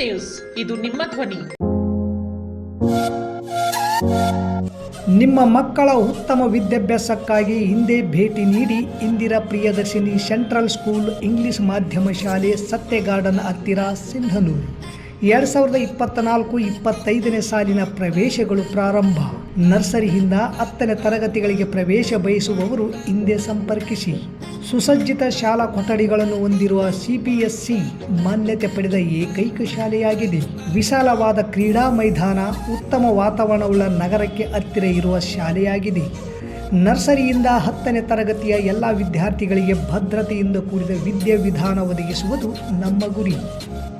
News ಇದು ನಿಮ್ಮ ಧ್ವನಿ. ನಿಮ್ಮ ಮಕ್ಕಳ ಉತ್ತಮ ವಿದ್ಯಾಭ್ಯಾಸಕ್ಕಾಗಿ ಹಿಂದೆ ಭೇಟಿ ನೀಡಿ Indira Priyadarshini central school English ಮಾಧ್ಯಮ ಶಾಲೆ ಸತ್ಯಗಾರ್ಡನ್ ಹತ್ತಿರ ಸಿಂಧನೂರು. ಎರಡು ಸಾವಿರದ ಇಪ್ಪತ್ತ ನಾಲ್ಕು ಇಪ್ಪತ್ತೈದನೇ ಸಾಲಿನ ಪ್ರವೇಶಗಳು ಪ್ರಾರಂಭ. ನರ್ಸರಿಯಿಂದ ಹತ್ತನೇ ತರಗತಿಗಳಿಗೆ ಪ್ರವೇಶ ಬಯಸುವವರು ಹಿಂದೆ ಸಂಪರ್ಕಿಸಿ. ಸುಸಜ್ಜಿತ ಶಾಲಾ ಕೊಠಡಿಗಳನ್ನು ಹೊಂದಿರುವ ಸಿಪಿಎಸ್ಸಿ ಮಾನ್ಯತೆ ಪಡೆದ ಏಕೈಕ ಶಾಲೆಯಾಗಿದೆ. ವಿಶಾಲವಾದ ಕ್ರೀಡಾ ಮೈದಾನ, ಉತ್ತಮ ವಾತಾವರಣವುಳ್ಳ ನಗರಕ್ಕೆ ಹತ್ತಿರ ಇರುವ ಶಾಲೆಯಾಗಿದೆ. ನರ್ಸರಿಯಿಂದ ಹತ್ತನೇ ತರಗತಿಯ ಎಲ್ಲ ವಿದ್ಯಾರ್ಥಿಗಳಿಗೆ ಭದ್ರತೆಯಿಂದ ಕೂಡಿದ ವಿದ್ಯಾವಿಧಾನ ಒದಗಿಸುವುದು ನಮ್ಮ ಗುರಿ.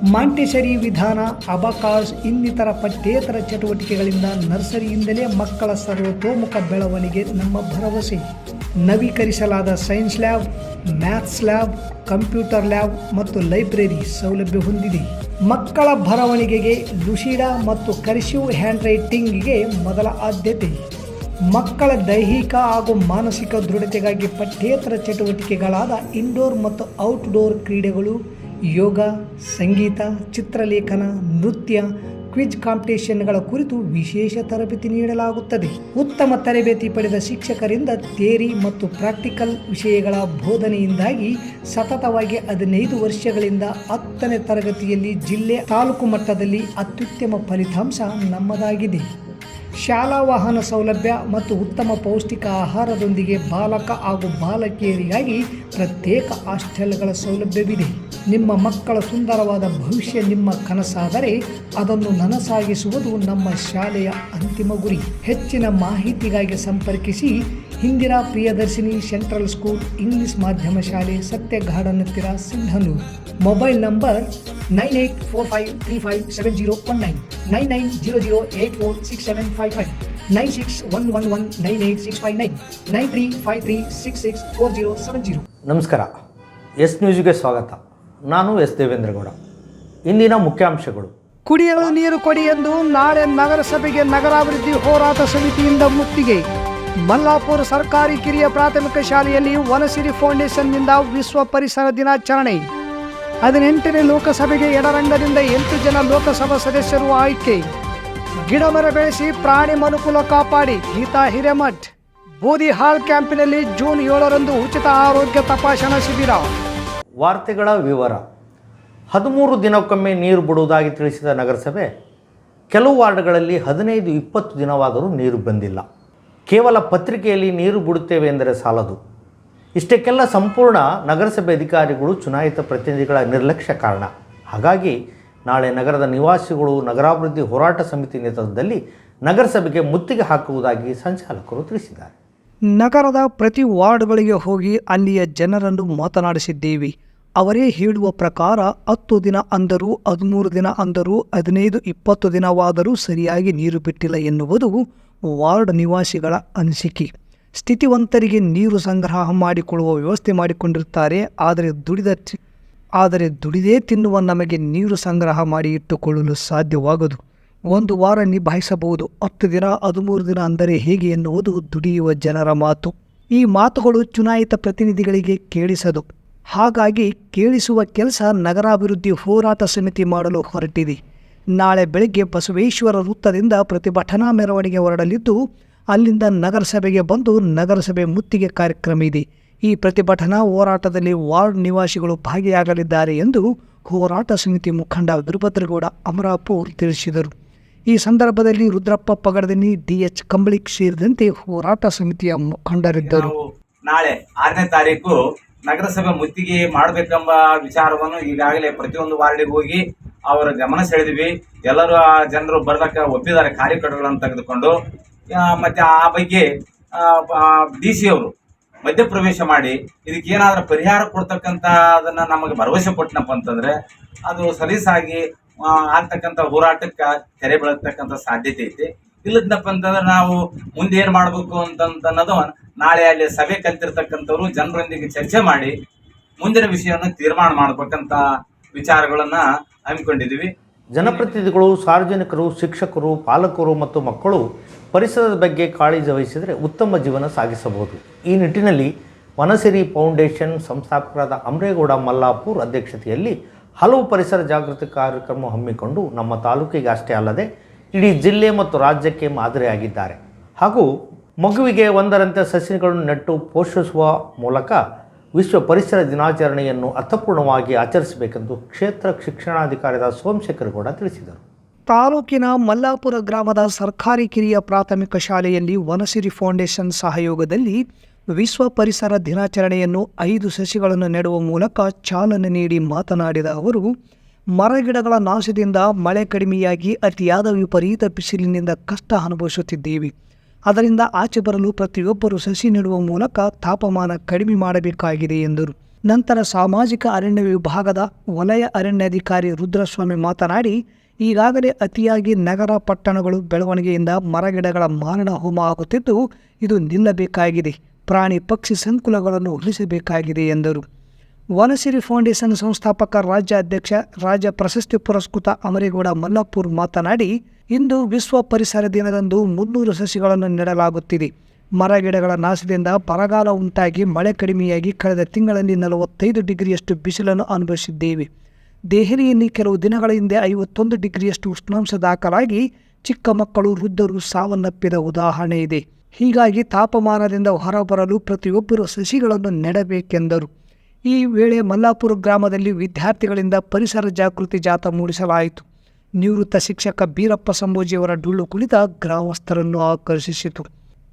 ಮಾಂಟೆಸರಿ ವಿಧಾನ ಅಬಕಾಸ್ ಇನ್ನಿತರ ಪಠ್ಯೇತರ ಚಟುವಟಿಕೆಗಳಿಂದ ನರ್ಸರಿಯಿಂದಲೇ ಮಕ್ಕಳ ಸರ್ವತೋಮುಖ ಬೆಳವಣಿಗೆ ನಮ್ಮ ಭರವಸೆ. ನವೀಕರಿಸಲಾದ science lab maths lab computer lab ಮತ್ತು ಲೈಬ್ರರಿ ಸೌಲಭ್ಯ ಹೊಂದಿದೆ. ಮಕ್ಕಳ ಬರವಣಿಗೆಗೆ ಲುಶಿಡಾ ಮತ್ತು ಕರ್ಸಿವ್ ಹ್ಯಾಂಡ್ ರೈಟಿಂಗ್ಗೆ ಮೊದಲ ಆದ್ಯತೆ. ಮಕ್ಕಳ ದೈಹಿಕ ಹಾಗೂ ಮಾನಸಿಕ ದೃಢತೆಗಾಗಿ ಪಠ್ಯೇತರ ಚಟುವಟಿಕೆಗಳಾದ ಇಂಡೋರ್ ಮತ್ತು ಔಟ್ಡೋರ್ ಕ್ರೀಡೆಗಳು ಯೋಗ, ಸಂಗೀತ, ಚಿತ್ರಲೇಖನ, ನೃತ್ಯ, ಕ್ವಿಜ್ ಕಾಂಪಿಟೇಷನ್ಗಳ ಕುರಿತು ವಿಶೇಷ ತರಬೇತಿ ನೀಡಲಾಗುತ್ತದೆ. ಉತ್ತಮ ತರಬೇತಿ ಪಡೆದ ಶಿಕ್ಷಕರಿಂದ ಥೇರಿ ಮತ್ತು ಪ್ರಾಕ್ಟಿಕಲ್ ವಿಷಯಗಳ ಬೋಧನೆಯಿಂದಾಗಿ ಸತತವಾಗಿ ಹದಿನೈದು ವರ್ಷಗಳಿಂದ ಹತ್ತನೇ ತರಗತಿಯಲ್ಲಿ ಜಿಲ್ಲೆ ತಾಲೂಕು ಮಟ್ಟದಲ್ಲಿ ಅತ್ಯುತ್ತಮ ಫಲಿತಾಂಶ ನಮ್ಮದಾಗಿದೆ. ಶಾಲಾ ವಾಹನ ಸೌಲಭ್ಯ ಮತ್ತು ಉತ್ತಮ ಪೌಷ್ಟಿಕ ಆಹಾರದೊಂದಿಗೆ ಬಾಲಕ ಹಾಗೂ ಬಾಲಕಿಯರಿಗಾಗಿ ಪ್ರತ್ಯೇಕ ಹಾಸ್ಟೆಲ್ಗಳ ಸೌಲಭ್ಯವಿದೆ. ನಿಮ್ಮ ಮಕ್ಕಳ ಸುಂದರವಾದ ಭವಿಷ್ಯ ನಿಮ್ಮ ಕನಸಾದರೆ ಅದನ್ನು ನನಸಾಗಿಸುವುದು ನಮ್ಮ ಶಾಲೆಯ ಅಂತಿಮ ಗುರಿ. ಹೆಚ್ಚಿನ ಮಾಹಿತಿಗಾಗಿ ಸಂಪರ್ಕಿಸಿ Indira Priyadarshini central school English ಮಾಧ್ಯಮ ಶಾಲೆ ಸತ್ಯ ಗಾರ್ಡನ್ ಹತ್ತಿರ Sindhanur. Mobile number nine eight four five three five seven zero one nine nine nine zero zero eight four six seven five five, nine six one one one nine eight six five nine nine three five three six six four zero seven zero. ನಮಸ್ಕಾರ, S ನ್ಯೂಸ್ಗೆ ಸ್ವಾಗತ. ನಾನು S Devendra Gowda. ಇಂದಿನ ಮುಖ್ಯಾಂಶಗಳು. ಕುಡಿಯಲು ನೀರು ಕೊಡಿ ಎಂದು ನಾಳೆ ನಗರಸಭೆಗೆ ನಗರಾಭಿವೃದ್ಧಿ ಹೋರಾಟ ಸಮಿತಿಯಿಂದ ಮುತ್ತಿಗೆ ಮಲ್ಲಾಪುರ ಸರ್ಕಾರಿ ಕಿರಿಯ ಪ್ರಾಥಮಿಕ ಶಾಲೆಯಲ್ಲಿ ವನಸಿರಿ ಫೌಂಡೇಶನ್ನಿಂದ ವಿಶ್ವ ಪರಿಸರ ದಿನಾಚರಣೆ. ಹದಿನೆಂಟನೇ ಲೋಕಸಭೆಗೆ ಎಡರಂಗದಿಂದ ಎಂಟು ಜನ ಲೋಕಸಭಾ ಸದಸ್ಯರು ಆಯ್ಕೆ. ಗಿಡಮರ ಬೆಳೆಸಿ ಪ್ರಾಣಿ ಮನುಕುಲ ಕಾಪಾಡಿ, ಗೀತಾ ಹಿರೇಮಠ್. ಬೂದಿಹಾಳ್ ಕ್ಯಾಂಪಿನಲ್ಲಿ ಜೂನ್ ಏಳರಂದು ಉಚಿತ ಆರೋಗ್ಯ ತಪಾಸಣಾ ಶಿಬಿರ. ವಾರ್ತೆಗಳ ವಿವರ. ಹದಿಮೂರು ದಿನಕ್ಕೊಮ್ಮೆ ನೀರು ಬಿಡುವುದಾಗಿ ತಿಳಿಸಿದ ನಗರಸಭೆ, ಕೆಲವು ವಾರ್ಡ್ಗಳಲ್ಲಿ ಹದಿನೈದು ಇಪ್ಪತ್ತು ದಿನವಾದರೂ ನೀರು ಬಂದಿಲ್ಲ. ಕೇವಲ ಪತ್ರಿಕೆಯಲ್ಲಿ ನೀರು ಬಿಡುತ್ತೇವೆ ಎಂದರೆ ಸಾಲದು. ಇಷ್ಟಕ್ಕೆಲ್ಲ ಸಂಪೂರ್ಣ ನಗರಸಭೆ ಅಧಿಕಾರಿಗಳು, ಚುನಾಯಿತ ಪ್ರತಿನಿಧಿಗಳ ನಿರ್ಲಕ್ಷ್ಯ ಕಾರಣ. ಹಾಗಾಗಿ ನಾಳೆ ನಗರದ ನಿವಾಸಿಗಳು, ನಗರಾಭಿವೃದ್ಧಿ ಹೋರಾಟ ಸಮಿತಿ ನೇತೃತ್ವದಲ್ಲಿ ನಗರಸಭೆಗೆ ಮುತ್ತಿಗೆ ಹಾಕುವುದಾಗಿ ಸಂಚಾಲಕರು ತಿಳಿಸಿದ್ದಾರೆ. ನಗರದ ಪ್ರತಿ ವಾರ್ಡ್ಗಳಿಗೆ ಹೋಗಿ ಅಲ್ಲಿಯ ಜನರನ್ನು ಮಾತನಾಡಿಸಿದ್ದೇವೆ. ಅವರೇ ಹೇಳುವ ಪ್ರಕಾರ ಹತ್ತು ದಿನ ಅಂದರೂ, ಹದಿಮೂರು ದಿನ ಅಂದರೂ, ಹದಿನೈದು, ಇಪ್ಪತ್ತು ದಿನವಾದರೂ ಸರಿಯಾಗಿ ನೀರು ಬಿಟ್ಟಿಲ್ಲ ಎನ್ನುವುದು ವಾರ್ಡ್ ನಿವಾಸಿಗಳ ಅನಿಸಿಕೆ. ಸ್ಥಿತಿವಂತರಿಗೆ ನೀರು ಸಂಗ್ರಹ ಮಾಡಿಕೊಳ್ಳುವ ವ್ಯವಸ್ಥೆ ಮಾಡಿಕೊಂಡಿರುತ್ತಾರೆ. ಆದರೆ ದುಡಿದ ಆದರೆ ದುಡಿದೇ ತಿನ್ನುವ ನಮಗೆ ನೀರು ಸಂಗ್ರಹ ಮಾಡಿ ಇಟ್ಟುಕೊಳ್ಳಲು ಸಾಧ್ಯವಾಗದು. ಒಂದು ವಾರ ನಿಭಾಯಿಸಬಹುದು. ಹತ್ತು ದಿನ, ಹದಿಮೂರು ದಿನ ಅಂದರೆ ಹೇಗೆ ಎನ್ನುವುದು ದುಡಿಯುವ ಜನರ ಮಾತು. ಈ ಮಾತುಗಳು ಚುನಾಯಿತ ಪ್ರತಿನಿಧಿಗಳಿಗೆ ಕೇಳಿಸದು. ಹಾಗಾಗಿ ಕೇಳಿಸುವ ಕೆಲಸ ನಗರಾಭಿವೃದ್ಧಿ ಹೋರಾಟ ಸಮಿತಿ ಮಾಡಲು ಹೊರಟಿದೆ. ನಾಳೆ ಬೆಳಗ್ಗೆ ಬಸವೇಶ್ವರ ವೃತ್ತದಿಂದ ಪ್ರತಿಭಟನಾ ಮೆರವಣಿಗೆ ಹೊರಡಲಿದ್ದು, ಅಲ್ಲಿಂದ ನಗರಸಭೆಗೆ ಬಂದು ನಗರಸಭೆ ಮುತ್ತಿಗೆ ಕಾರ್ಯಕ್ರಮ ಇದೆ. ಈ ಪ್ರತಿಭಟನಾ ಹೋರಾಟದಲ್ಲಿ ವಾರ್ಡ್ ನಿವಾಸಿಗಳು ಭಾಗಿಯಾಗಲಿದ್ದಾರೆ ಎಂದು ಹೋರಾಟ ಸಮಿತಿ ಮುಖಂಡ ವಿರುಭದ್ರಗೌಡ ಅಮರಾಪುರ್ ತಿಳಿಸಿದರು. ಈ ಸಂದರ್ಭದಲ್ಲಿ ರುದ್ರಪ್ಪ ಪಗಡದಿನಿ, ಡಿಎಚ್ ಕಂಬಳಿಕ್ ಸೇರಿದಂತೆ ಹೋರಾಟ ಸಮಿತಿಯ ಮುಖಂಡರಿದ್ದರು. ನಾಳೆ ಆರನೇ ತಾರೀಕು ನಗರಸಭೆ ಮುತ್ತಿಗೆ ಮಾಡಬೇಕೆಂಬ ವಿಚಾರವನ್ನು ಈಗಾಗಲೇ ಪ್ರತಿಯೊಂದು ವಾರ್ಡಿಗೆ ಹೋಗಿ ಅವರ ಗಮನ ಸೆಳೆದಿವಿ. ಎಲ್ಲರೂ ಆ ಜನರು ಬರ್ಲಕ್ಕ ಒಪ್ಪಿದ್ದಾರೆ ಕಾರ್ಯಕರ್ತಗಳನ್ನು ತೆಗೆದುಕೊಂಡು. ಮತ್ತು ಆ ಬಗ್ಗೆ ಡಿ ಸಿ ಅವರು ಮಧ್ಯಪ್ರವೇಶ ಮಾಡಿ, ಇದಕ್ಕೆ ಏನಾದ್ರೂ ಪರಿಹಾರ ಕೊಡ್ತಕ್ಕಂಥ ಅದನ್ನ ನಮಗೆ ಭರವಸೆ ಕೊಟ್ಟನಪ್ಪ ಅಂತಂದ್ರೆ, ಅದು ಸಲೀಸಾಗಿ ಆಗ್ತಕ್ಕಂಥ ಹೋರಾಟಕ್ಕೆ ತೆರೆ ಬೀಳತಕ್ಕಂಥ ಸಾಧ್ಯತೆ ಐತಿ. ಇಲ್ಲದಪ್ಪ ಅಂತಂದ್ರೆ ನಾವು ಮುಂದೆ ಏನು ಮಾಡಬೇಕು ಅಂತಂತ ಅನ್ನೋದು ನಾಳೆ ಅಲ್ಲಿ ಸಭೆ ಕಲ್ತಿರ್ತಕ್ಕಂಥವ್ರು ಜನರೊಂದಿಗೆ ಚರ್ಚೆ ಮಾಡಿ ಮುಂದಿನ ವಿಷಯವನ್ನು ತೀರ್ಮಾನ ಮಾಡ್ಬೇಕಂತ ವಿಚಾರಗಳನ್ನು ಹಮ್ಮಿಕೊಂಡಿದ್ದೀವಿ. ಜನಪ್ರತಿನಿಧಿಗಳು, ಸಾರ್ವಜನಿಕರು, ಶಿಕ್ಷಕರು, ಪಾಲಕರು ಮತ್ತು ಮಕ್ಕಳು ಪರಿಸರದ ಬಗ್ಗೆ ಕಾಳಜಿ ವಹಿಸಿದರೆ ಉತ್ತಮ ಜೀವನ ಸಾಗಿಸಬಹುದು. ಈ ನಿಟ್ಟಿನಲ್ಲಿ ವನಸಿರಿ ಫೌಂಡೇಶನ್ ಸಂಸ್ಥಾಪಕರಾದ ಅಮರೇಗೌಡ ಮಲ್ಲಾಪುರ್ ಅಧ್ಯಕ್ಷತೆಯಲ್ಲಿ ಹಲವು ಪರಿಸರ ಜಾಗೃತಿ ಕಾರ್ಯಕ್ರಮ ಹಮ್ಮಿಕೊಂಡು ನಮ್ಮ ತಾಲೂಕಿಗೆ ಅಷ್ಟೇ ಅಲ್ಲದೆ ಇಡೀ ಜಿಲ್ಲೆ ಮತ್ತು ರಾಜ್ಯಕ್ಕೆ ಮಾದರಿಯಾಗಿದ್ದಾರೆ. ಹಾಗೂ ಮಗುವಿಗೆ ಒಂದರಂತೆ ಸಸಿಗಳನ್ನು ನೆಟ್ಟು ಪೋಷಿಸುವ ಮೂಲಕ ವಿಶ್ವ ಪರಿಸರ ದಿನಾಚರಣೆಯನ್ನು ಅರ್ಥಪೂರ್ಣವಾಗಿ ಆಚರಿಸಬೇಕೆಂದು ಕ್ಷೇತ್ರ ಶಿಕ್ಷಣಾಧಿಕಾರಿಯಾದ ಸೋಮಶೇಖರ್ ಗೌಡ ತಿಳಿಸಿದರು. ತಾಲೂಕಿನ ಮಲ್ಲಾಪುರ ಗ್ರಾಮದ ಸರ್ಕಾರಿ ಕಿರಿಯ ಪ್ರಾಥಮಿಕ ಶಾಲೆಯಲ್ಲಿ ವನಸಿರಿ ಫೌಂಡೇಶನ್ ಸಹಯೋಗದಲ್ಲಿ ವಿಶ್ವ ಪರಿಸರ ದಿನಾಚರಣೆಯನ್ನು ಐದು ಸಸಿಗಳನ್ನು ನೆಡುವ ಮೂಲಕ ಚಾಲನೆ ನೀಡಿ ಮಾತನಾಡಿದ ಅವರು, ಮರಗಿಡಗಳ ನಾಶದಿಂದ ಮಳೆ ಕಡಿಮೆಯಾಗಿ ಅತಿಯಾದ ವಿಪರೀತ ಬಿಸಿಲಿನಿಂದ ಕಷ್ಟ ಅನುಭವಿಸುತ್ತಿದ್ದೇವೆ. ಅದರಿಂದ ಆಚೆ ಬರಲು ಪ್ರತಿಯೊಬ್ಬರು ಸಸಿ ನೆಡುವ ಮೂಲಕ ತಾಪಮಾನ ಕಡಿಮೆ ಮಾಡಬೇಕಾಗಿದೆ ಎಂದರು. ನಂತರ ಸಾಮಾಜಿಕ ಅರಣ್ಯ ವಿಭಾಗದ ವಲಯ ಅರಣ್ಯಾಧಿಕಾರಿ ರುದ್ರಸ್ವಾಮಿ ಮಾತನಾಡಿ, ಈಗಾಗಲೇ ಅತಿಯಾಗಿ ನಗರ ಪಟ್ಟಣಗಳು ಬೆಳವಣಿಗೆಯಿಂದ ಮರಗಿಡಗಳ ಮಾರಣ ಹೋಮ ಆಗುತ್ತಿದ್ದು, ಇದು ನಿಲ್ಲಬೇಕಾಗಿದೆ. ಪ್ರಾಣಿ ಪಕ್ಷಿ ಸಂಕುಲಗಳನ್ನು ಉಳಿಸಬೇಕಾಗಿದೆ ಎಂದರು. ವನಸಿರಿ ಫೌಂಡೇಶನ್ ಸಂಸ್ಥಾಪಕ ರಾಜ್ಯ ಅಧ್ಯಕ್ಷ ರಾಜ್ಯ ಪ್ರಶಸ್ತಿ ಪುರಸ್ಕೃತ ಅಮರೇಗೌಡ ಮಲ್ಲಾಪುರ್ ಮಾತನಾಡಿ ಇಂದು ವಿಶ್ವ ಪರಿಸರ ದಿನದಂದು ಮುನ್ನೂರು ಸಸಿಗಳನ್ನು ನೆಡಲಾಗುತ್ತಿದೆ. ಮರಗಿಡಗಳ ನಾಶದಿಂದ ಬರಗಾಲ ಉಂಟಾಗಿ ಮಳೆ ಕಡಿಮೆಯಾಗಿ ಕಳೆದ ತಿಂಗಳಲ್ಲಿ ನಲವತ್ತೈದು ಡಿಗ್ರಿಯಷ್ಟು ಬಿಸಿಲನ್ನು ಅನುಭವಿಸಿದ್ದೇವೆ. ದೆಹಲಿಯಲ್ಲಿ ಕೆಲವು ದಿನಗಳ ಹಿಂದೆ ಐವತ್ತೊಂದು ಡಿಗ್ರಿಯಷ್ಟು ಉಷ್ಣಾಂಶ ದಾಖಲಾಗಿ ಚಿಕ್ಕ ಮಕ್ಕಳು, ವೃದ್ಧರು ಸಾವನ್ನಪ್ಪಿದ ಉದಾಹರಣೆ ಇದೆ. ಹೀಗಾಗಿ ತಾಪಮಾನದಿಂದ ಹೊರಬರಲು ಪ್ರತಿಯೊಬ್ಬರು ಸಸಿಗಳನ್ನು ನೆಡಬೇಕೆಂದರು. ಈ ವೇಳೆ ಮಲ್ಲಾಪುರ ಗ್ರಾಮದಲ್ಲಿ ವಿದ್ಯಾರ್ಥಿಗಳಿಂದ ಪರಿಸರ ಜಾಗೃತಿ ಜಾಥಾ ಮೂಡಿಸಲಾಯಿತು. ನಿವೃತ್ತ ಶಿಕ್ಷಕ ಬೀರಪ್ಪ ಸಂಭೋಜಿಯವರ ಡೊಳ್ಳು ಕುಳಿತ ಗ್ರಾಮಸ್ಥರನ್ನು ಆಕರ್ಷಿಸಿತು.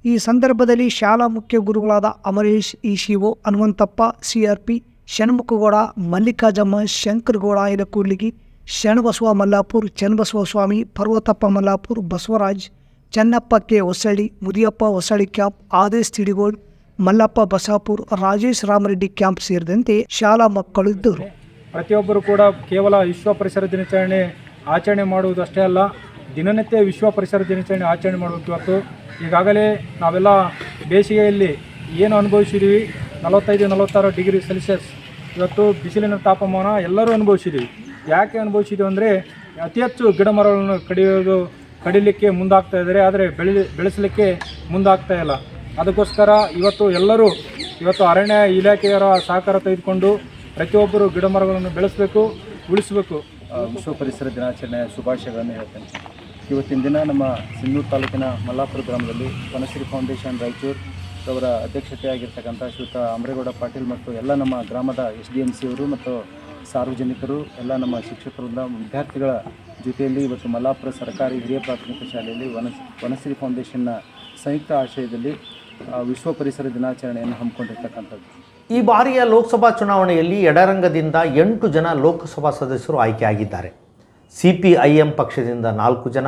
ಈ ಸಂದರ್ಭದಲ್ಲಿ ಶಾಲಾ ಮುಖ್ಯ ಗುರುಗಳಾದ Amaresh ECO Hanumanthappa, CRP, Shanmukhagowda Mallikajamma Shankaragowda Ilakudligi Sharanabasava Mallapur, Channabasava Swami, Parvatappa Mallapur, Basavaraj, Channappa K. Hosalli, Mudiyappa Hosalli camp, Adesh Tidigol, Mallappa Basapur, Rajesh Ramareddy camp ಸೇರಿದಂತೆ ಶಾಲಾ ಮಕ್ಕಳು ಇದ್ದರು. ಪ್ರತಿಯೊಬ್ಬರು ಕೂಡ ಕೇವಲ ವಿಶ್ವ ಪರಿಸರ ದಿನಾಚರಣೆ ಆಚರಣೆ ಮಾಡುವುದಷ್ಟೇ ಅಲ್ಲ, ದಿನನಿತ್ಯ ವಿಶ್ವ ಪರಿಸರ ದಿನಾಚರಣೆ ಆಚರಣೆ ಮಾಡಬೇಕು ಇವತ್ತು. ಈಗಾಗಲೇ ನಾವೆಲ್ಲ ಬೇಸಿಗೆಯಲ್ಲಿ ಏನು ಅನುಭವಿಸಿದ್ದೀವಿ ನಲವತ್ತೈದು, ನಲವತ್ತಾರು ಡಿಗ್ರಿ ಸೆಲ್ಸಿಯಸ್. ಇವತ್ತು ಬಿಸಿಲಿನ ತಾಪಮಾನ ಎಲ್ಲರೂ ಅನುಭವಿಸಿದ್ದೀವಿ ಯಾಕೆ ಅನುಭವಿಸಿದ್ದೀವಿ ಅಂದರೆ ಅತಿ ಹೆಚ್ಚು ಗಿಡ ಮರಗಳನ್ನು ಕಡಿಯೋದು, ಕಡಿಲಿಕ್ಕೆ ಮುಂದಾಗ್ತಾ ಇದ್ದಾರೆ, ಆದರೆ ಬೆಳೆ, ಬೆಳೆಸಲಿಕ್ಕೆ ಮುಂದಾಗ್ತಾ ಇಲ್ಲ. ಅದಕ್ಕೋಸ್ಕರ ಇವತ್ತು ಎಲ್ಲರೂ, ಇವತ್ತು ಅರಣ್ಯ ಇಲಾಖೆಯರ ಸಹಕಾರ ತೆಗೆದುಕೊಂಡು ಪ್ರತಿಯೊಬ್ಬರು ಗಿಡ ಮರಗಳನ್ನು ಬೆಳೆಸಬೇಕು, ಉಳಿಸಬೇಕು. ವಿಶ್ವ ಪರಿಸರ ದಿನಾಚರಣೆಯ ಶುಭಾಶಯಗಳನ್ನು ಹೇಳ್ತೇನೆ. ಇವತ್ತಿನ ದಿನ ನಮ್ಮ ಸಿಂಧೂರು ತಾಲೂಕಿನ ಮಲ್ಲಾಪುರ ಗ್ರಾಮದಲ್ಲಿ ವನಶ್ರೀ ಫೌಂಡೇಶನ್ ರಾಯಚೂರು ಅವರ ಅಧ್ಯಕ್ಷತೆಯಾಗಿರ್ತಕ್ಕಂಥ ಶ್ರೀತ ಅಮರೇಗೌಡ ಪಾಟೀಲ್ ಮತ್ತು ಎಲ್ಲ ನಮ್ಮ ಗ್ರಾಮದ ಎಸ್ ಡಿ ಎಂ ಸಿಯವರು ಮತ್ತು ಸಾರ್ವಜನಿಕರು, ಎಲ್ಲ ನಮ್ಮ ಶಿಕ್ಷಕರಿಂದ ವಿದ್ಯಾರ್ಥಿಗಳ ಜೊತೆಯಲ್ಲಿ ಇವತ್ತು ಮಲ್ಲಾಪುರ ಸರ್ಕಾರಿ ಹಿರಿಯ ಪ್ರಾಥಮಿಕ ಶಾಲೆಯಲ್ಲಿ ವನ ವನಶ್ರೀ ಫೌಂಡೇಶನ್ನ ಸಂಯುಕ್ತ ಆಶ್ರಯದಲ್ಲಿ ವಿಶ್ವ ಪರಿಸರ ದಿನಾಚರಣೆಯನ್ನು ಹಮ್ಮಿಕೊಂಡಿರ್ತಕ್ಕಂಥದ್ದು. ಈ ಬಾರಿಯ ಲೋಕಸಭಾ ಚುನಾವಣೆಯಲ್ಲಿ ಎಡರಂಗದಿಂದ ಎಂಟು ಜನ ಲೋಕಸಭಾ ಸದಸ್ಯರು ಆಯ್ಕೆಯಾಗಿದ್ದಾರೆ. ಸಿ ಪಿ ಐ ಎಂ ಪಕ್ಷದಿಂದ ನಾಲ್ಕು ಜನ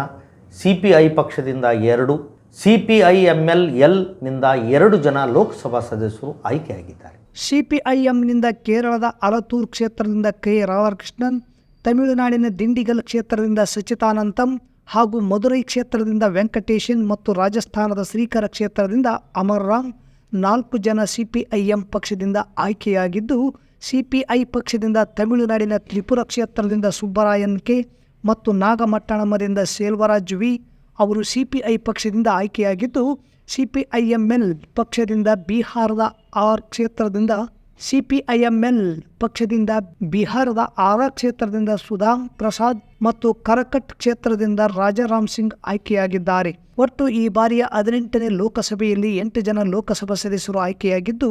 ಸಿ ಪಿ ಐ ಪಕ್ಷದಿಂದ ಎರಡು C P I M L ಎಲ್ನಿಂದ ಎರಡು ಜನ ಲೋಕಸಭಾ ಸದಸ್ಯರು ಆಯ್ಕೆಯಾಗಿದ್ದಾರೆ. ಸಿಪಿಐಎಂನಿಂದ ಕೇರಳದ ಅಲತೂರ್ ಕ್ಷೇತ್ರದಿಂದ ಕೆ. ರಾಧಾಕೃಷ್ಣನ್, ತಮಿಳುನಾಡಿನ ದಿಂಡಿಗಲ್ ಕ್ಷೇತ್ರದಿಂದ ಸಚಿತಾನಂತಂ ಹಾಗೂ ಮಧುರೈ ಕ್ಷೇತ್ರದಿಂದ ವೆಂಕಟೇಶನ್ ಮತ್ತು ರಾಜಸ್ಥಾನದ ಶ್ರೀಕರ ಕ್ಷೇತ್ರದಿಂದ ಅಮರ್ ರಾಮ್ ನಾಲ್ಕು ಜನ ಸಿಪಿಐಎಂ ಪಕ್ಷದಿಂದ ಆಯ್ಕೆಯಾಗಿದ್ದು, ಸಿಪಿಐ ಪಕ್ಷದಿಂದ ತಮಿಳುನಾಡಿನ ತ್ರಿಪುರ ಕ್ಷೇತ್ರದಿಂದ ಸುಬ್ಬರಾಯನ್ ಕೆ ಮತ್ತು ನಾಗಮಟ್ಟಣಮದಿಂದ ಸೇಲ್ವರಾಜ್ ವಿ ಅವರು ಸಿಪಿಐ ಪಕ್ಷದಿಂದ ಆಯ್ಕೆಯಾಗಿದ್ದು, ಸಿಪಿಐಎಂಎಲ್ ಪಕ್ಷದಿಂದ ಬಿಹಾರದ ಆರ್ ಕ್ಷೇತ್ರದಿಂದ ಸಿಪಿಐಎಂಎಲ್ ಪಕ್ಷದಿಂದ ಬಿಹಾರದ ಆರ ಕ್ಷೇತ್ರದಿಂದ ಸುಧಾ ಪ್ರಸಾದ್ ಮತ್ತು ಕರಕಟ್ ಕ್ಷೇತ್ರದಿಂದ ರಾಜಾರಾಮ್ ಸಿಂಗ್ ಆಯ್ಕೆಯಾಗಿದ್ದಾರೆ. ಒಟ್ಟು ಈ ಬಾರಿಯ ಹದಿನೆಂಟನೇ ಲೋಕಸಭೆಯಲ್ಲಿ ಎಂಟು ಜನ ಲೋಕಸಭಾ ಸದಸ್ಯರು ಆಯ್ಕೆಯಾಗಿದ್ದು,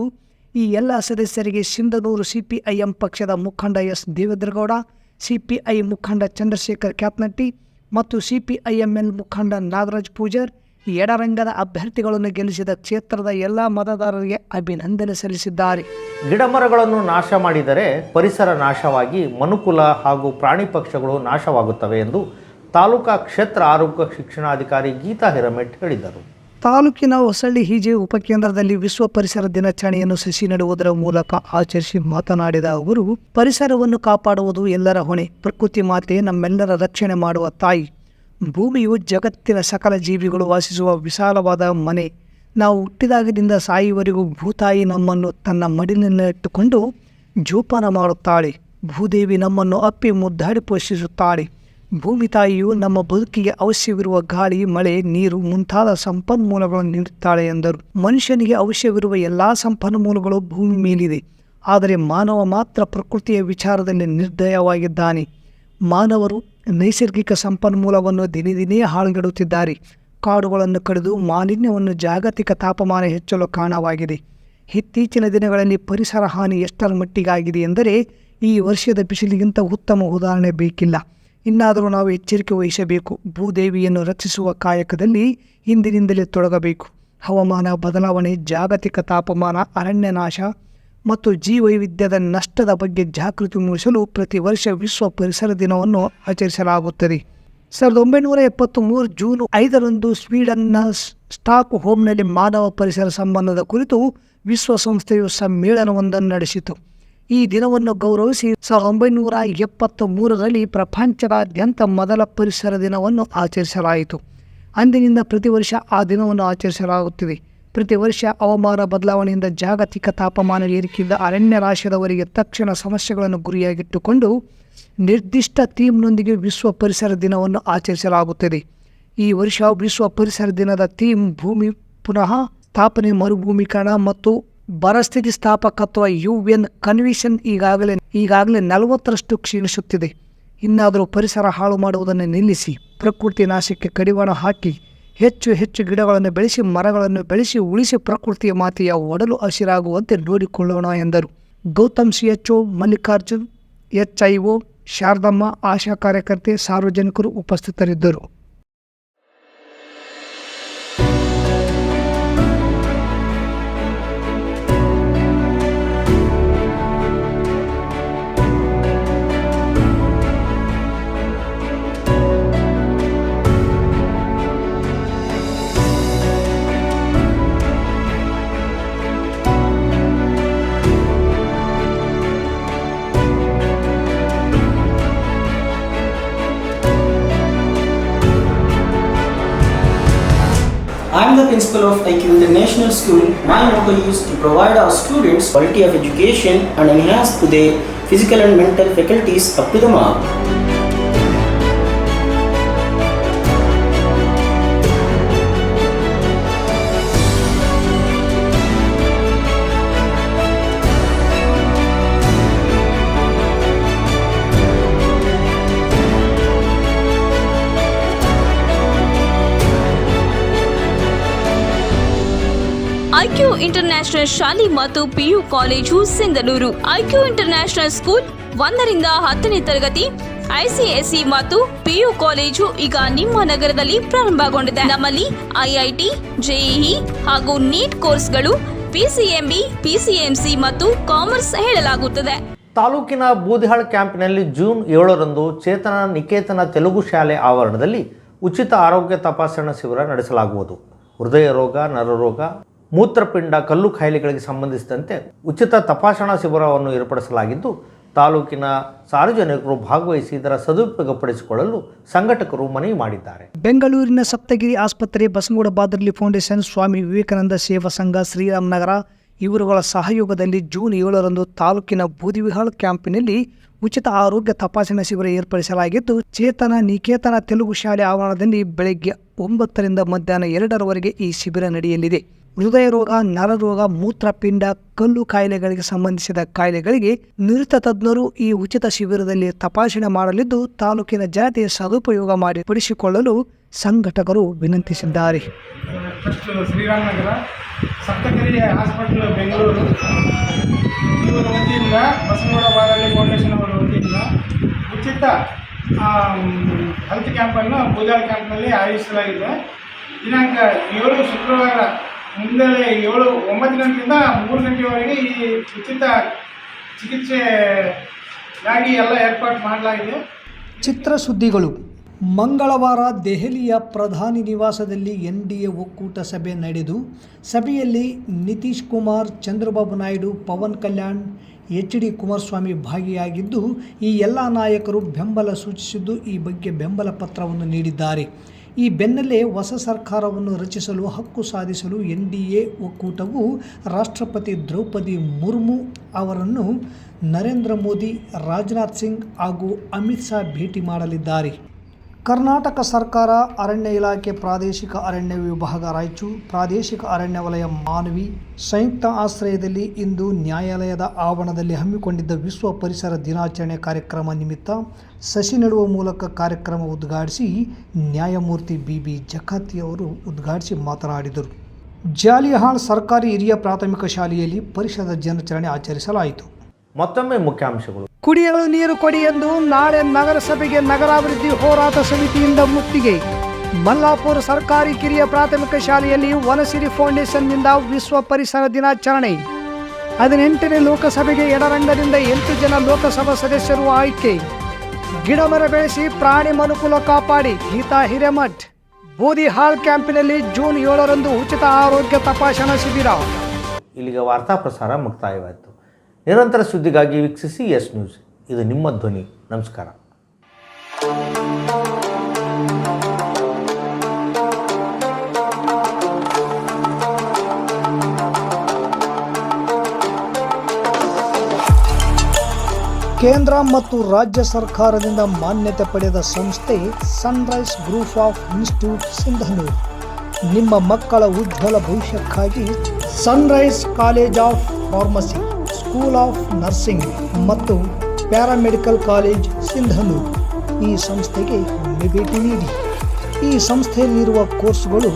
ಈ ಎಲ್ಲ ಸದಸ್ಯರಿಗೆ ಸಿಂಧನೂರು ಸಿಪಿಐಎಂ ಪಕ್ಷದ ಮುಖಂಡ ಎಸ್ ದೇವೇಂದ್ರಗೌಡ, ಸಿಪಿಐ ಮುಖಂಡ ಚಂದ್ರಶೇಖರ್ ಕ್ಯಾಪ್ನಟ್ಟಿ ಮತ್ತು ಸಿಪಿಐಎಂಎಲ್ ಮುಖಂಡ ನಾಗರಾಜ್ ಪೂಜಾರ್ ಎಡರಂಗದ ಅಭ್ಯರ್ಥಿಗಳನ್ನು ಗೆಲ್ಲಿಸಿದ ಕ್ಷೇತ್ರದ ಎಲ್ಲ ಮತದಾರರಿಗೆ ಅಭಿನಂದನೆ ಸಲ್ಲಿಸಿದ್ದಾರೆ. ಗಿಡಮರಗಳನ್ನು ನಾಶ ಮಾಡಿದರೆ ಪರಿಸರ ನಾಶವಾಗಿ ಮನುಕುಲ ಹಾಗೂ ಪ್ರಾಣಿ ಪಕ್ಷಗಳು ನಾಶವಾಗುತ್ತವೆ ಎಂದು ತಾಲೂಕಾ ಕ್ಷೇತ್ರ ಆರೋಗ್ಯ ಶಿಕ್ಷಣಾಧಿಕಾರಿ ಗೀತಾ ಹಿರಮೆಟ್ ಹೇಳಿದರು. ತಾಲೂಕಿನ ಹೊಸಳ್ಳಿ ಹಿಜೆ ಉಪಕೇಂದ್ರದಲ್ಲಿ ವಿಶ್ವ ಪರಿಸರ ದಿನಾಚರಣೆಯನ್ನು ಸಸಿ ನೆಡುವುದರ ಮೂಲಕ ಆಚರಿಸಿ ಮಾತನಾಡಿದ ಅವರು ಪರಿಸರವನ್ನು ಕಾಪಾಡುವುದು ಎಲ್ಲರ ಹೊಣೆ ಪ್ರಕೃತಿ ಮಾತೆ ನಮ್ಮೆಲ್ಲರ ರಕ್ಷಣೆ ಮಾಡುವ ತಾಯಿ ಭೂಮಿಯು ಜಗತ್ತಿನ ಸಕಲ ಜೀವಿಗಳು ವಾಸಿಸುವ ವಿಶಾಲವಾದ ಮನೆ. ನಾವು ಹುಟ್ಟಿದಾಗದಿಂದ ಸಾಯುವವರೆಗೂ ಭೂತಾಯಿ ನಮ್ಮನ್ನು ತನ್ನ ಮಡಿಲಿನಲ್ಲಿಟ್ಟುಕೊಂಡು ಜೋಪಾನ ಮಾಡುತ್ತಾಳೆ. ಭೂದೇವಿ ನಮ್ಮನ್ನು ಅಪ್ಪಿ ಮುದ್ದಾಡಿ ಪೋಷಿಸುತ್ತಾಳೆ. ಭೂಮಿ ತಾಯಿಯು ನಮ್ಮ ಬದುಕಿಗೆ ಅವಶ್ಯವಿರುವ ಗಾಳಿ, ಮಳೆ, ನೀರು ಮುಂತಾದ ಸಂಪನ್ಮೂಲಗಳನ್ನು ನೀಡುತ್ತಾಳೆ ಎಂದರು. ಮನುಷ್ಯನಿಗೆ ಅವಶ್ಯವಿರುವ ಎಲ್ಲ ಸಂಪನ್ಮೂಲಗಳು ಭೂಮಿ ಮೇಲಿದೆ. ಆದರೆ ಮಾನವ ಮಾತ್ರ ಪ್ರಕೃತಿಯ ವಿಚಾರದಲ್ಲಿ ನಿರ್ದಯವಾಗಿದ್ದಾನೆ. ಮಾನವರು ನೈಸರ್ಗಿಕ ಸಂಪನ್ಮೂಲವನ್ನು ದಿನೇ ದಿನೇ ಹಾಳುಗೆಡುತ್ತಿದ್ದಾರೆ. ಕಾಡುಗಳನ್ನು ಕಡಿದು ಮಾಲಿನ್ಯವನ್ನು ಜಾಗತಿಕ ತಾಪಮಾನ ಹೆಚ್ಚಲು ಕಾರಣವಾಗಿದೆ. ಇತ್ತೀಚಿನ ದಿನಗಳಲ್ಲಿ ಪರಿಸರ ಹಾನಿ ಎಷ್ಟರ ಮಟ್ಟಿಗಾಗಿದೆ ಎಂದರೆ ಈ ವರ್ಷದ ಬಿಸಿಲಿಗಿಂತ ಉತ್ತಮ ಉದಾಹರಣೆ ಬೇಕಿಲ್ಲ. ಇನ್ನಾದರೂ ನಾವು ಎಚ್ಚರಿಕೆ ವಹಿಸಬೇಕು. ಭೂದೇವಿಯನ್ನು ರಕ್ಷಿಸುವ ಕಾಯಕದಲ್ಲಿ ಹಿಂದಿನಿಂದಲೇ ತೊಡಗಬೇಕು. ಹವಾಮಾನ ಬದಲಾವಣೆ, ಜಾಗತಿಕ ತಾಪಮಾನ ಅರಣ್ಯ ನಾಶ ಮತ್ತು ಜೀವವೈವಿಧ್ಯದ ನಷ್ಟದ ಬಗ್ಗೆ ಜಾಗೃತಿ ಮೂಡಿಸಲು ಪ್ರತಿ ವರ್ಷ ವಿಶ್ವ ಪರಿಸರ ದಿನವನ್ನು ಆಚರಿಸಲಾಗುತ್ತದೆ. ಸಾವಿರದ ಒಂಬೈನೂರ ಎಪ್ಪತ್ತು ಮೂರು ಜೂನ್ ಐದರಂದು ಸ್ವೀಡನ್ನ ಸ್ಟಾಕ್ ಹೋಮ್ನಲ್ಲಿ ಮಾನವ ಪರಿಸರ ಸಂಬಂಧದ ಕುರಿತು ವಿಶ್ವಸಂಸ್ಥೆಯು ಸಮ್ಮೇಳನವೊಂದನ್ನು ನಡೆಸಿತು. ಈ ದಿನವನ್ನು ಗೌರವಿಸಿ ಸಾವಿರದ ಒಂಬೈನೂರ ಎಪ್ಪತ್ತ ಮೂರರಲ್ಲಿ ಪ್ರಪಂಚದಾದ್ಯಂತ ಮೊದಲ ಪರಿಸರ ದಿನವನ್ನು ಆಚರಿಸಲಾಯಿತು. ಅಂದಿನಿಂದ ಪ್ರತಿ ವರ್ಷ ಆ ದಿನವನ್ನು ಆಚರಿಸಲಾಗುತ್ತಿದೆ. ಪ್ರತಿ ವರ್ಷ ಹವಾಮಾನ ಬದಲಾವಣೆಯಿಂದ ಜಾಗತಿಕ ತಾಪಮಾನ ಏರಿಕೆಯಿಂದ ಅರಣ್ಯ ರಾಶಿಯವರಿಗೆ ತಕ್ಷಣ ಸಮಸ್ಯೆಗಳನ್ನು ಗುರಿಯಾಗಿಟ್ಟುಕೊಂಡು ನಿರ್ದಿಷ್ಟ ಥೀಮ್ನೊಂದಿಗೆ ವಿಶ್ವ ಪರಿಸರ ದಿನವನ್ನು ಆಚರಿಸಲಾಗುತ್ತದೆ. ಈ ವರ್ಷ ವಿಶ್ವ ಪರಿಸರ ದಿನದ ಥೀಮ್ ಭೂಮಿ ಪುನಃ ಸ್ಥಾಪನೆ, ಮರುಭೂಮೀಕರಣ ಮತ್ತು ಬರಸ್ಥಿತಿ ಸ್ಥಾಪಕತ್ವ ಯು ಎನ್ ಕನ್ವಿಷನ್ ಈಗಾಗಲೇ ಈಗಾಗಲೇ ನಲವತ್ತರಷ್ಟು ಕ್ಷೀಣಿಸುತ್ತಿದೆ. ಇನ್ನಾದರೂ ಪರಿಸರ ಹಾಳು ಮಾಡುವುದನ್ನು ನಿಲ್ಲಿಸಿ, ಪ್ರಕೃತಿ ನಾಶಕ್ಕೆ ಕಡಿವಾಣ ಹಾಕಿ ಹೆಚ್ಚು ಹೆಚ್ಚು ಗಿಡಗಳನ್ನು ಬೆಳೆಸಿ, ಮರಗಳನ್ನು ಬೆಳೆಸಿ, ಉಳಿಸಿ ಪ್ರಕೃತಿಯ ಮಾತೆಯ ಒಡಲು ಹಸಿರಾಗುವಂತೆ ನೋಡಿಕೊಳ್ಳೋಣ ಎಂದರು. Gautam C H O Mallikarjun H I O Sharadamma, Asha ಕಾರ್ಯಕರ್ತೆ, ಸಾರ್ವಜನಿಕರು ಉಪಸ್ಥಿತರಿದ್ದರು. Of IQ International School. My motto is to provide our students quality of education and enhance to their physical and mental faculties up to the mark. International ಶಾಲೆ ಮತ್ತು PU college Sindhanur IQ international school ಒಂದರಿಂದ ಹತ್ತನೇ ತರಗತಿ. ICSE ಮತ್ತು PU college ಈಗ ನಿಮ್ಮ ನಗರದಲ್ಲಿ ಪ್ರಾರಂಭಗೊಂಡಿದೆ. ನಮ್ಮಲ್ಲಿ ಐಐಟಿ ಜೆಇಇ ಹಾಗೂ ನೀಟ್ ಕೋರ್ಸ್ಗಳು ಪಿಸಿಎಂಬಿ ಪಿಸಿಎಂಸಿ ಮತ್ತು ಕಾಮರ್ಸ್ ಹೇಳಲಾಗುತ್ತದೆ. ತಾಲೂಕಿನ ಬೂದಿಹಾಳ್ ಕ್ಯಾಂಪಿನಲ್ಲಿ ಜೂನ್ ಏಳರಂದು ಚೇತನ ನಿಕೇತನ ತೆಲುಗು ಶಾಲೆ ಆವರಣದಲ್ಲಿ ಉಚಿತ ಆರೋಗ್ಯ ತಪಾಸಣಾ ಶಿಬಿರ ನಡೆಸಲಾಗುವುದು. ಹೃದಯ ರೋಗ ನರರೋಗ ಮೂತ್ರಪಿಂಡ ಕಲ್ಲು ಕಾಯಿಲೆಗಳಿಗೆ ಸಂಬಂಧಿಸಿದಂತೆ ಉಚಿತ ತಪಾಸಣಾ ಶಿಬಿರವನ್ನು ಏರ್ಪಡಿಸಲಾಗಿದ್ದು, ತಾಲೂಕಿನ ಸಾರ್ವಜನಿಕರು ಭಾಗವಹಿಸಿ ಇದರ ಸದುಪಯೋಗಪಡಿಸಿಕೊಳ್ಳಲು ಸಂಘಟಕರು ಮನವಿ ಮಾಡಿದ್ದಾರೆ. ಬೆಂಗಳೂರಿನ ಸಪ್ತಗಿರಿ ಆಸ್ಪತ್ರೆ ಬಸನಗೌಡ ಬಾದರ್ಲಿ ಫೌಂಡೇಶನ್ ಸ್ವಾಮಿ ವಿವೇಕಾನಂದ ಸೇವಾ ಸಂಘ ಶ್ರೀರಾಮನಗರ ಇವರುಗಳ ಸಹಯೋಗದಲ್ಲಿ ಜೂನ್ ಏಳರಂದು ತಾಲೂಕಿನ ಬೂದಿವಿಹಾಳ್ ಕ್ಯಾಂಪಿನಲ್ಲಿ ಉಚಿತ ಆರೋಗ್ಯ ತಪಾಸಣಾ ಶಿಬಿರ ಏರ್ಪಡಿಸಲಾಗಿದ್ದು, ಚೇತನ ನಿಕೇತನ ತೆಲುಗು ಶಾಲೆ ಆವರಣದಲ್ಲಿ ಬೆಳಗ್ಗೆ ಒಂಬತ್ತರಿಂದ ಮಧ್ಯಾಹ್ನ ಎರಡರವರೆಗೆ ಈ ಶಿಬಿರ ನಡೆಯಲಿದೆ. ಹೃದಯ ರೋಗ ನರರೋಗ, ಮೂತ್ರಪಿಂಡ, ಕಲ್ಲು ಕಾಯಿಲೆಗಳಿಗೆ ಸಂಬಂಧಿಸಿದ ಕಾಯಿಲೆಗಳಿಗೆ ನುರಿತ ತಜ್ಞರು ಈ ಉಚಿತ ಶಿಬಿರದಲ್ಲಿ ತಪಾಸಣೆ ಮಾಡಲಿದ್ದು ತಾಲೂಕಿನ ಜನತೆ ಸದುಪಯೋಗ ಮಾಡಿ ಪಡಿಸಿಕೊಳ್ಳಲು ಸಂಘಟಕರು ವಿನಂತಿಸಿದ್ದಾರೆ. ಬೆಂಗಳೂರು. ಫೌಂಡೇಶನ್ ಉಚಿತ ಹೆಲ್ತ್ ಕ್ಯಾಂಪನ್ನು ಪೂಜಾರ್ ಕ್ಯಾಂಪ್ನಲ್ಲಿ ಆಯೋಜಿಸಲಾಗಿದೆ. ದಿನಾಂಕ ಏಳು ಶುಕ್ರವಾರ ಮುಂದಲೆ ಏಳು, ಒಂಬತ್ತು ಗಂಟೆಯಿಂದ ಮೂರು ಗಂಟೆವರೆಗೆ ಈ ಉಚಿತ ಚಿಕಿತ್ಸೆಗಾಗಿ ಎಲ್ಲ ಏರ್ಪಾಟ್ ಮಾಡಲಾಗಿದೆ. ಚಿತ್ರಸುದ್ದಿಗಳು. ಮಂಗಳವಾರ ದೆಹಲಿಯ ಪ್ರಧಾನಿ ನಿವಾಸದಲ್ಲಿ ಎನ್ ಡಿ ಎ ಒಕ್ಕೂಟ ಸಭೆ ನಡೆದು, ಸಭೆಯಲ್ಲಿ ನಿತೀಶ್ ಕುಮಾರ್, ಚಂದ್ರಬಾಬು ನಾಯ್ಡು, ಪವನ್ ಕಲ್ಯಾಣ್ ಎಚ್ ಡಿ ಕುಮಾರಸ್ವಾಮಿ ಭಾಗಿಯಾಗಿದ್ದು, ಈ ಎಲ್ಲ ನಾಯಕರು ಬೆಂಬಲ ಸೂಚಿಸಿದ್ದು ಈ ಬಗ್ಗೆ ಬೆಂಬಲ ಪತ್ರವನ್ನು ನೀಡಿದ್ದಾರೆ. ಈ ಬೆನ್ನಲ್ಲೇ ಹೊಸ ಸರ್ಕಾರವನ್ನು ರಚಿಸಲು ಹಕ್ಕು ಸಾಧಿಸಲು ಎನ್ ಡಿ ಎ ಒಕ್ಕೂಟವು ರಾಷ್ಟ್ರಪತಿ ದ್ರೌಪದಿ ಮುರ್ಮು ಅವರನ್ನು ನರೇಂದ್ರ ಮೋದಿ, ರಾಜನಾಥ್ ಸಿಂಗ್ ಹಾಗೂ ಅಮಿತ್ ಶಾ ಭೇಟಿ ಮಾಡಲಿದ್ದಾರೆ. ಕರ್ನಾಟಕ ಸರ್ಕಾರ ಅರಣ್ಯ ಇಲಾಖೆ ಪ್ರಾದೇಶಿಕ ಅರಣ್ಯ ವಿಭಾಗ ರಾಯಚೂರು, ಪ್ರಾದೇಶಿಕ ಅರಣ್ಯ ವಲಯ ಮಾನವಿ ಸಂಯುಕ್ತ ಆಶ್ರಯದಲ್ಲಿ ಇಂದು ನ್ಯಾಯಾಲಯದ ಆವರಣದಲ್ಲಿ ಹಮ್ಮಿಕೊಂಡಿದ್ದ ವಿಶ್ವ ಪರಿಸರ ದಿನಾಚರಣೆ ಕಾರ್ಯಕ್ರಮ ನಿಮಿತ್ತ ಸಸಿ ನೆಡುವ ಮೂಲಕ ಕಾರ್ಯಕ್ರಮ ಉದ್ಘಾಟಿಸಿ ನ್ಯಾಯಮೂರ್ತಿ ಬಿ ಬಿ ಜಖಾತಿ ಅವರು ಉದ್ಘಾಟಿಸಿ ಮಾತನಾಡಿದರು. ಜಾಲಿಹಾಳ್ ಸರ್ಕಾರಿ ಹಿರಿಯ ಪ್ರಾಥಮಿಕ ಶಾಲೆಯಲ್ಲಿ ಪರಿಸರ ದಿನಾಚರಣೆ ಆಚರಿಸಲಾಯಿತು. ಮತ್ತೊಮ್ಮೆ ಮುಖ್ಯಾಂಶಗಳು. ಕುಡಿಯಲು ನೀರು ಕೊಡಿ ಎಂದು ನಾಳೆ ನಗರಸಭೆಗೆ ನಗರಾಭಿವೃದ್ಧಿ ಹೋರಾಟ ಸಮಿತಿಯಿಂದ ಮುತ್ತಿಗೆ. ಮಲ್ಲಾಪುರ ಸರ್ಕಾರಿ ಕಿರಿಯ ಪ್ರಾಥಮಿಕ ಶಾಲೆಯಲ್ಲಿ ವನಸಿರಿ ಫೌಂಡೇಶನ್ನಿಂದ ವಿಶ್ವ ಪರಿಸರ ದಿನಾಚರಣೆ. ಹದಿನೆಂಟನೇ ಲೋಕಸಭೆಗೆ ಎಡರಂಗದಿಂದ ಎಂಟು ಜನ ಲೋಕಸಭಾ ಸದಸ್ಯರು ಆಯ್ಕೆ. ಗಿಡಮರ ಬೆಳೆಸಿ ಪ್ರಾಣಿ ಮನುಕುಲ ಕಾಪಾಡಿ, ಗೀತಾ ಹಿರೇಮಠ್. ಬೂದಿಹಾಳ್ ಕ್ಯಾಂಪಿನಲ್ಲಿ ಜೂನ್ ಏಳರಂದು ಉಚಿತ ಆರೋಗ್ಯ ತಪಾಸಣಾ ಶಿಬಿರ. ಇಲ್ಲಿಗೆ ವಾರ್ತಾ ಪ್ರಸಾರ ಮುಕ್ತಾಯವಾಯಿತು. ನಿರಂತರ ಸುದ್ದಿಗಾಗಿ ವೀಕ್ಷಿಸಿ ಎಸ್ ನ್ಯೂಸ್. ಇದು ನಿಮ್ಮ ಧ್ವನಿ. ನಮಸ್ಕಾರ. ಕೇಂದ್ರ ಮತ್ತು ರಾಜ್ಯ ಸರ್ಕಾರದಿಂದ ಮಾನ್ಯತೆ ಪಡೆದ ಸಂಸ್ಥೆ sunrise group of institute Sindhanur ನಿಮ್ಮ ಮಕ್ಕಳ ಉಜ್ವಲ ಭವಿಷ್ಯಕ್ಕಾಗಿ sunrise college of pharmacy school of nursing ಮತ್ತು ಪ್ಯಾರಾಮೆಡಿಕಲ್ ಕಾಲೇಜ್ ಸಿಂಧನೂರು ಈ ಸಂಸ್ಥೆಗೆ ಒಮ್ಮೆ ಭೇಟಿ ನೀಡಿ. ಈ ಸಂಸ್ಥೆಯಲ್ಲಿರುವ ಕೋರ್ಸ್ಗಳು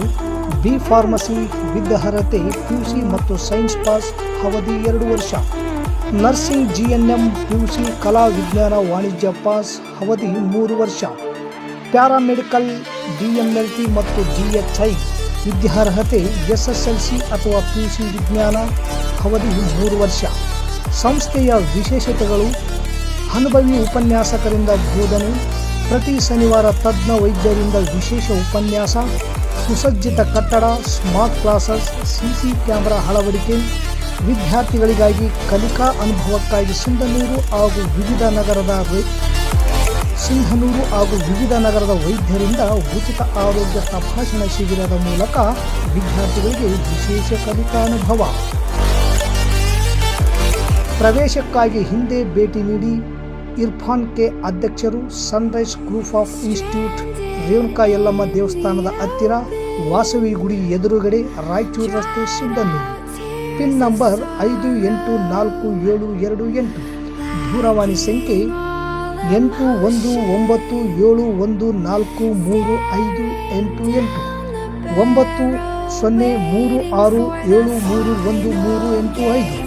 ಬಿ ಫಾರ್ಮಸಿ ವಿದ್ಯಾರ್ಹತೆ ಪಿಯುಸಿ ಮತ್ತು ಸೈನ್ಸ್ ಪಾಸ್ ಅವಧಿ ಎರಡು ವರ್ಷ. ನರ್ಸಿಂಗ್ ಜಿಎನ್ಎಂ ಪಿಯುಸಿ ಕಲಾ ವಿಜ್ಞಾನ ವಾಣಿಜ್ಯ ಪಾಸ್ ಅವಧಿ ಮೂರು ವರ್ಷ. ಪ್ಯಾರಾಮೆಡಿಕಲ್ ಡಿಎಂಎಲ್ಟಿ ಮತ್ತು ಡಿಎಚ್ಐ ವಿದ್ಯಾರ್ಹತೆ ಎಸ್ಎಸ್ಎಲ್ಸಿ ಅಥವಾ ಪಿಯುಸಿ ವಿಜ್ಞಾನ ಅವಧಿ ಮೂರು ವರ್ಷ. ಸಂಸ್ಥೆಯ ವಿಶೇಷತೆಗಳು ಅನುಭವಿ ಉಪನ್ಯಾಸಕರಿಂದ ಬೋಧನೆ, ಪ್ರತಿ ಶನಿವಾರ ತಜ್ಞ ವೈದ್ಯರಿಂದ ವಿಶೇಷ ಉಪನ್ಯಾಸ, ಸುಸಜ್ಜಿತ ಕಟ್ಟಡ, ಸ್ಮಾರ್ಟ್ ಕ್ಲಾಸಸ್, ಸಿಸಿ ಕ್ಯಾಮೆರಾ ಅಳವಡಿಕೆ, ವಿದ್ಯಾರ್ಥಿಗಳಿಗಾಗಿ ಕಲಿಕಾ ಅನುಭವಕ್ಕಾಗಿ ಸಿಂಧನೂರು ಹಾಗೂ ವಿವಿಧ ನಗರದ ಸಿಂಧನೂರು ಹಾಗೂ ವಿವಿಧ ನಗರದ ವೈದ್ಯರಿಂದ ಉಚಿತ ಆರೋಗ್ಯ ತಪಾಸಣಾ ಶಿಬಿರದ ಮೂಲಕ ವಿದ್ಯಾರ್ಥಿಗಳಿಗೆ ವಿಶೇಷ ಕಲಿಕಾ ಅನುಭವ. ಪ್ರವೇಶಕ್ಕಾಗಿ ಹಿಂದೆ ಭೇಟಿ ನೀಡಿ ಇರ್ಫಾನ್ ಕೆ ಅಧ್ಯಕ್ಷರು sunrise group of institute Renuka Yellamma ದೇವಸ್ಥಾನದ ಹತ್ತಿರ ವಾಸವಿ ಗುಡಿ ಎದುರುಗಡೆ ರಾಯಚೂರು ರಸ್ತೆ ಸಿಂಧನೂರು ಪಿನ್ ನಂಬರ್ ಐದು ಎಂಟು ನಾಲ್ಕು ಏಳು ಎರಡು ಎಂಟು. ದೂರವಾಣಿ ಸಂಖ್ಯೆ ಎಂಟು ಒಂದು ಒಂಬತ್ತು ಏಳು ಒಂದು ನಾಲ್ಕು ಮೂರು ಐದು ಎಂಟು ಎಂಟು. ಒಂಬತ್ತು ಸೊನ್ನೆ ಮೂರು ಆರು ಏಳು ಮೂರು ಒಂದು ಮೂರು ಎಂಟು ಐದು.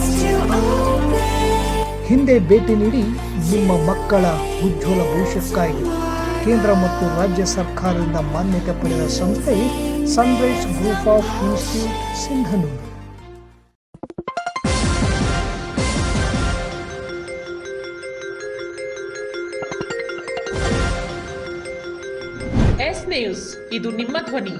ಹಿಂದೆ ಭೇಟಿ ನೀಡಿ ನಿಮ್ಮ ಮಕ್ಕಳ ಉಜ್ವಲ ಭವಿಷ್ಯಕ್ಕಾಗಿ ಕೇಂದ್ರ ಮತ್ತು ರಾಜ್ಯ ಸರ್ಕಾರದಿಂದ ಮಾನ್ಯತೆ ಪಡೆದ ಸಂಸ್ಥೆ sunrise group of institute Sindhanur. S news ಇದು ನಿಮ್ಮ ಧ್ವನಿ.